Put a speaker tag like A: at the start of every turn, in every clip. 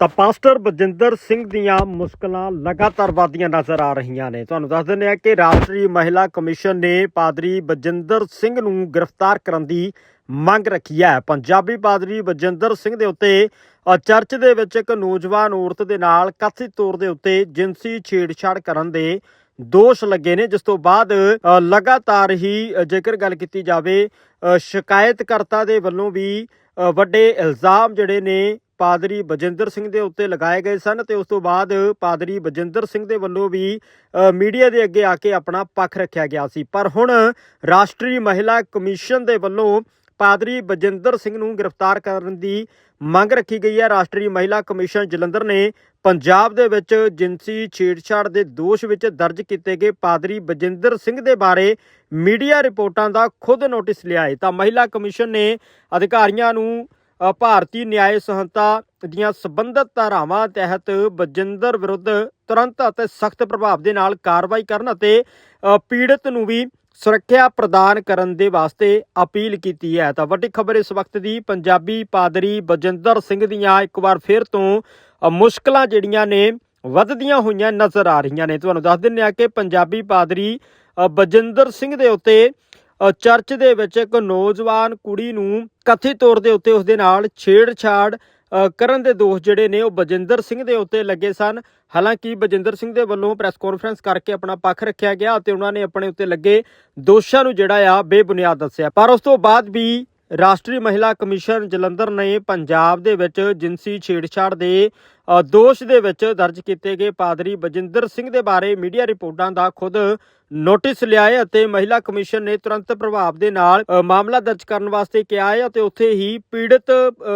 A: ਤਾਂ ਪਾਸਟਰ ਬਜਿੰਦਰ ਸਿੰਘ ਦੀਆਂ ਮੁਸ਼ਕਲਾਂ ਲਗਾਤਾਰ ਵਧਦੀਆਂ ਨਜ਼ਰ ਆ ਰਹੀਆਂ ਨੇ। ਤੁਹਾਨੂੰ ਦੱਸ ਦਿੰਦੇ ਹਾਂ ਕਿ ਰਾਸ਼ਟਰੀ ਮਹਿਲਾ ਕਮਿਸ਼ਨ ਨੇ ਪਾਦਰੀ ਬਜਿੰਦਰ ਸਿੰਘ ਨੂੰ ਗ੍ਰਿਫਤਾਰ ਕਰਨ ਦੀ ਮੰਗ ਰੱਖੀ ਹੈ। ਪੰਜਾਬੀ ਪਾਦਰੀ ਬਜਿੰਦਰ ਸਿੰਘ ਦੇ ਉੱਤੇ ਚਰਚ ਦੇ ਵਿੱਚ ਇੱਕ ਨੌਜਵਾਨ ਔਰਤ ਦੇ ਨਾਲ ਕਥਿਤ ਤੌਰ ਦੇ ਉੱਤੇ ਜਿਨਸੀ ਛੇੜਛਾੜ ਕਰਨ ਦੇ ਦੋਸ਼ ਲੱਗੇ ਨੇ। ਜਿਸ ਤੋਂ ਬਾਅਦ ਲਗਾਤਾਰ ਹੀ ਜੇਕਰ ਗੱਲ ਕੀਤੀ ਜਾਵੇ ਸ਼ਿਕਾਇਤਕਰਤਾ ਦੇ ਵੱਲੋਂ ਵੀ ਵੱਡੇ ਇਲਜ਼ਾਮ ਜਿਹੜੇ ਨੇ ਪਾਦਰੀ ਬਜਿੰਦਰ ਸਿੰਘ ਦੇ ਉੱਤੇ ਲਗਾਏ ਗਏ ਸਨ ਤੇ ਉਸ ਤੋਂ ਬਾਅਦ ਪਾਦਰੀ ਬਜਿੰਦਰ ਸਿੰਘ ਦੇ ਵੱਲੋਂ ਵੀ ਮੀਡੀਆ ਦੇ ਅੱਗੇ ਆ ਕੇ ਆਪਣਾ ਪੱਖ ਰੱਖਿਆ ਗਿਆ ਸੀ। ਪਰ ਹੁਣ ਰਾਸ਼ਟਰੀ ਮਹਿਲਾ ਕਮਿਸ਼ਨ ਦੇ ਵੱਲੋਂ ਪਾਦਰੀ ਬਜਿੰਦਰ ਸਿੰਘ ਨੂੰ ਗ੍ਰਿਫਤਾਰ ਕਰਨ ਦੀ ਮੰਗ ਰੱਖੀ ਗਈ ਹੈ। ਰਾਸ਼ਟਰੀ ਮਹਿਲਾ ਕਮਿਸ਼ਨ ਜਲੰਧਰ ਨੇ ਪੰਜਾਬ ਦੇ ਵਿੱਚ ਜਿਨਸੀ ਛੇੜਛਾੜ ਦੇ ਦੋਸ਼ ਵਿੱਚ ਦਰਜ ਕੀਤੇ ਗਏ ਪਾਦਰੀ ਬਜਿੰਦਰ ਸਿੰਘ ਦੇ ਬਾਰੇ ਮੀਡੀਆ ਰਿਪੋਰਟਾਂ ਦਾ ਖੁਦ ਨੋਟਿਸ ਲਿਆ ਹੈ। ਤਾਂ ਮਹਿਲਾ ਕਮਿਸ਼ਨ ਨੇ ਅਧਿਕਾਰੀਆਂ ਨੂੰ ਭਾਰਤੀ ਨਿਆਇ ਸੰਹਿਤਾ ਦੀਆਂ ਸਬੰਧਤ ਧਾਰਾਵਾਂ ਤਹਿਤ ਬਜਿੰਦਰ ਵਿਰੁੱਧ ਤੁਰੰਤ ਅਤੇ ਸਖਤ ਪ੍ਰਭਾਵ ਦੇ ਨਾਲ ਕਾਰਵਾਈ ਕਰਨ ਅਤੇ ਪੀੜਤ ਨੂੰ ਵੀ ਸੁਰੱਖਿਆ ਪ੍ਰਦਾਨ ਕਰਨ ਦੇ ਵਾਸਤੇ ਅਪੀਲ ਕੀਤੀ ਹੈ। ਤਾਂ ਵੱਡੀ ਖਬਰ ਇਸ ਵਕਤ ਦੀ, ਪੰਜਾਬੀ ਪਾਦਰੀ ਬਜਿੰਦਰ ਸਿੰਘ ਦੀਆਂ ਇੱਕ ਵਾਰ ਫਿਰ ਤੋਂ ਮੁਸ਼ਕਲਾਂ ਜਿਹੜੀਆਂ ਨੇ, ਵੱਧਦੀਆਂ ਹੋਈਆਂ ਨਜ਼ਰ ਆ ਰਹੀਆਂ ਨੇ। ਤੁਹਾਨੂੰ ਦੱਸ ਦਿੰਦੇ ਆ ਕਿ ਪੰਜਾਬੀ ਪਾਦਰੀ ਬਜਿੰਦਰ ਸਿੰਘ ਦੇ ਉੱਤੇ ਚਰਚ ਦੇ ਵਿੱਚ ਇੱਕ ਨੌਜਵਾਨ ਕੁੜੀ ਨੂੰ ਕਥਿਤ ਤੌਰ ਦੇ ਉੱਤੇ ਉਸਦੇ ਨਾਲ ਛੇੜਛਾੜ ਕਰਨ ਦੇ ਦੋਸ਼ ਜਿਹੜੇ ਨੇ ਉਹ ਬਜਿੰਦਰ ਸਿੰਘ ਦੇ ਉੱਤੇ ਲੱਗੇ ਸਨ। ਹਾਲਾਂਕਿ ਬਜਿੰਦਰ ਸਿੰਘ ਦੇ ਵੱਲੋਂ ਪ੍ਰੈਸ ਕਾਨਫਰੰਸ ਕਰਕੇ ਆਪਣਾ ਪੱਖ ਰੱਖਿਆ ਗਿਆ ਅਤੇ ਉਹਨਾਂ ਨੇ ਆਪਣੇ ਉੱਤੇ ਲੱਗੇ ਦੋਸ਼ਾਂ ਨੂੰ ਜਿਹੜਾ ਆ ਬੇਬੁਨਿਆਦ ਦੱਸਿਆ। ਪਰ ਉਸ ਤੋਂ ਬਾਅਦ ਵੀ ਰਾਸ਼ਟਰੀ ਮਹਿਲਾ ਕਮਿਸ਼ਨ ਜਲੰਧਰ ਨੇ ਪੰਜਾਬ ਦੇ ਵਿੱਚ ਜਿਨਸੀ ਛੇੜਛਾੜ ਦੇ ਦੋਸ਼ ਦੇ ਵਿੱਚ ਦਰਜ ਕੀਤੇ ਗਏ ਪਾਦਰੀ ਬਜਿੰਦਰ ਸਿੰਘ ਦੇ ਬਾਰੇ ਮੀਡੀਆ ਰਿਪੋਰਟਾਂ ਦਾ ਖੁਦ ਨੋਟਿਸ ਲਿਆ ਹੈ ਅਤੇ ਮਹਿਲਾ ਕਮਿਸ਼ਨ ਨੇ ਤੁਰੰਤ ਪ੍ਰਭਾਵ ਦੇ ਨਾਲ ਮਾਮਲਾ ਦਰਜ ਕਰਨ ਵਾਸਤੇ ਕਿਹਾ ਹੈ ਅਤੇ ਉੱਥੇ ਹੀ ਪੀੜਤ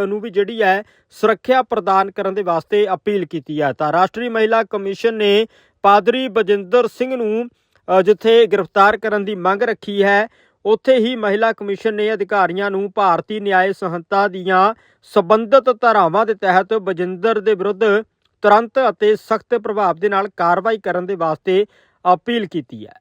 A: ਨੂੰ ਵੀ ਜਿਹੜੀ ਹੈ ਸੁਰੱਖਿਆ ਪ੍ਰਦਾਨ ਕਰਨ ਦੇ ਵਾਸਤੇ ਅਪੀਲ ਕੀਤੀ ਹੈ। ਤਾਂ ਰਾਸ਼ਟਰੀ ਮਹਿਲਾ ਕਮਿਸ਼ਨ ਨੇ ਪਾਦਰੀ ਬਜਿੰਦਰ ਸਿੰਘ ਨੂੰ ਜਿੱਥੇ ਗ੍ਰਿਫਤਾਰ ਕਰਨ ਦੀ ਮੰਗ ਰੱਖੀ ਹੈ ਉੱਥੇ ਹੀ ਮਹਿਲਾ ਕਮਿਸ਼ਨ ਨੇ ਅਧਿਕਾਰੀਆਂ ਨੂੰ ਭਾਰਤੀ ਨਿਆਇ ਸੰਹਿਤਾ ਦੀਆਂ ਸਬੰਧਤ ਧਾਰਾਵਾਂ ਦੇ ਤਹਿਤ ਬਜਿੰਦਰ ਦੇ ਵਿਰੁੱਧ ਤੁਰੰਤ ਅਤੇ ਸਖਤ ਪ੍ਰਭਾਵ ਦੇ ਨਾਲ ਕਾਰਵਾਈ ਕਰਨ ਦੇ ਵਾਸਤੇ ਅਪੀਲ ਕੀਤੀ ਹੈ।